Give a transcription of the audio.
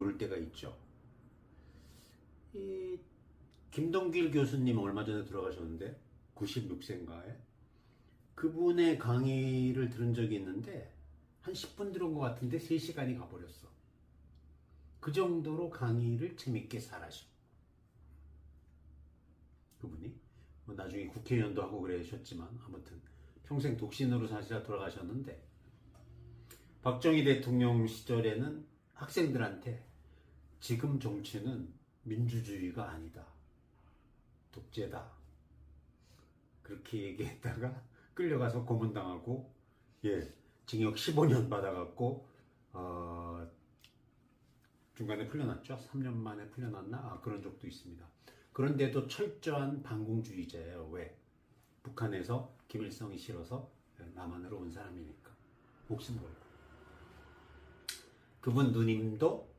그럴 때가 있죠. 이 김동길 교수님 얼마 전에 들어가셨는데 96세인가에 그분의 강의를 들은 적이 있는데 한 10분 들은 것 같은데 3시간이 가버렸어. 그 정도로 강의를 재밌게 잘하셔. 그분이 뭐 나중에 국회의원도 하고 그러셨지만 아무튼 평생 독신으로 사시다 돌아가셨는데 박정희 대통령 시절에는 학생들한테 지금 정치는 민주주의가 아니다. 독재다. 그렇게 얘기했다가 끌려가서 고문당하고 예 징역 15년 받아갖고 어, 중간에 풀려났죠. 3년 만에 풀려났나? 아, 그런 적도 있습니다. 그런데도 철저한 반공주의자예요. 왜? 북한에서 김일성이 싫어서 남한으로 온 사람이니까. 목숨 걸고. 그분 누님도